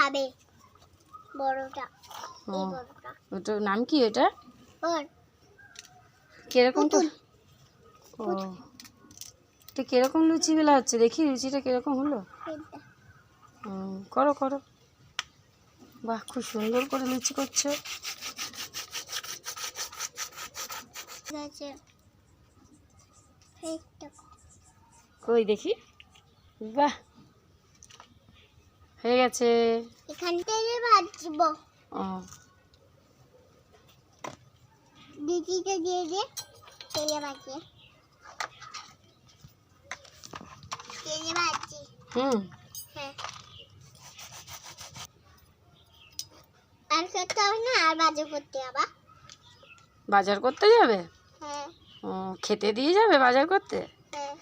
খাবে। বড়টা এই বড়টা। ওটার নাম কি এটা ওর কীরকম তো। ও। এটা কীরকম লুচিগুলো হচ্ছে? দেখি লুচিটা কীরকম হলো। করো করো। বাহ খুব সুন্দর করে লুচি করছ। কই দেখি? বাহ হয়ে গেছে। এখান থেকে ভাজবো ও। দিদিটা দিয়ে দিয়ে তেলে ভাজিয়ে তেলে ভাজি হুম। হ্যাঁ। আর করতে হবে না আর বাজু করতে হবে। বাজার করতে যাবে? হ্যাঁ। ও খেতে দিয়ে যাবে বাজার করতে? হ্যাঁ।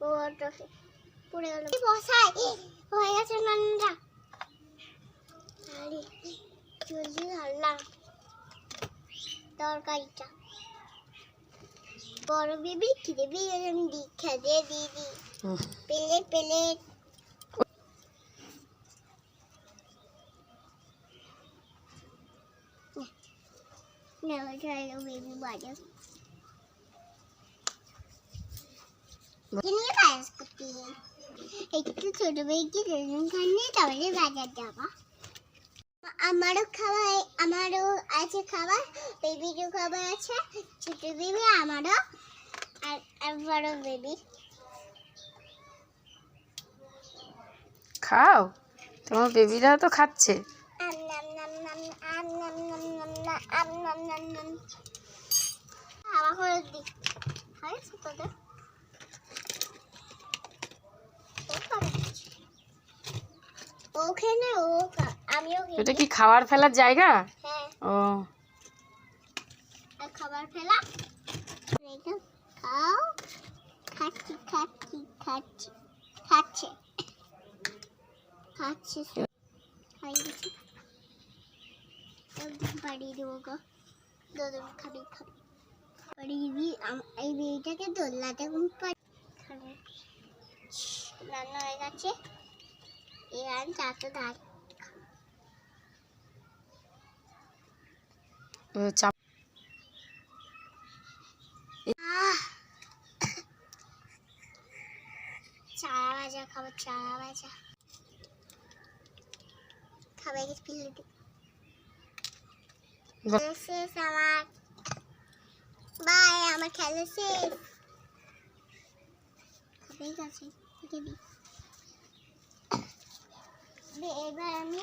ওটা পুড়ে গেল। বসাই হয়ে গেছে নন্দা জলদি ধরলাম তরকারিটা। বড় বেবি খিদে পেয়ে গেলাম দি দিদি পেলে পেলে। না। ওটা বেবি বাজার আমারও খাবার আমারও আছে খাবার বেবিরও খাবার আছে ছোট বেবি আমারও আর বড় বেবি খাও তোমার বেবিরা তো খাচ্ছে নাম নাম আম নাম নাম নাম না আম নাম নাম নাম হাওয়া করে দি হয়েছে তোদের ও খাচ্ছে। ওখানে ও আমিও এটা কি খাবার ফেলার জায়গা? হ্যাঁ। ও। আর খাবার ফেলা? খাও। খাচ্ছি খাচ্ছি খাচ্ছি খাচ্ছে। খাচ্ছে হয়ে গেছে। বাড়িয়ে দেবো গো। দোদন খাবি খাবি। বাড়িয়ে দিই এই বিয়েটাকে দোল্লাতে ঘুম পাড়ি রান্না হয়ে গেছে। এবার চারটে ধার ও, চাপ আহ! চারা ভাজা খাব চারা ভাজা। গেছে দিই শেষ আমার। বাই আমার খেলা শেষ। খাবে গেছে রেখে আসবে এবার আমি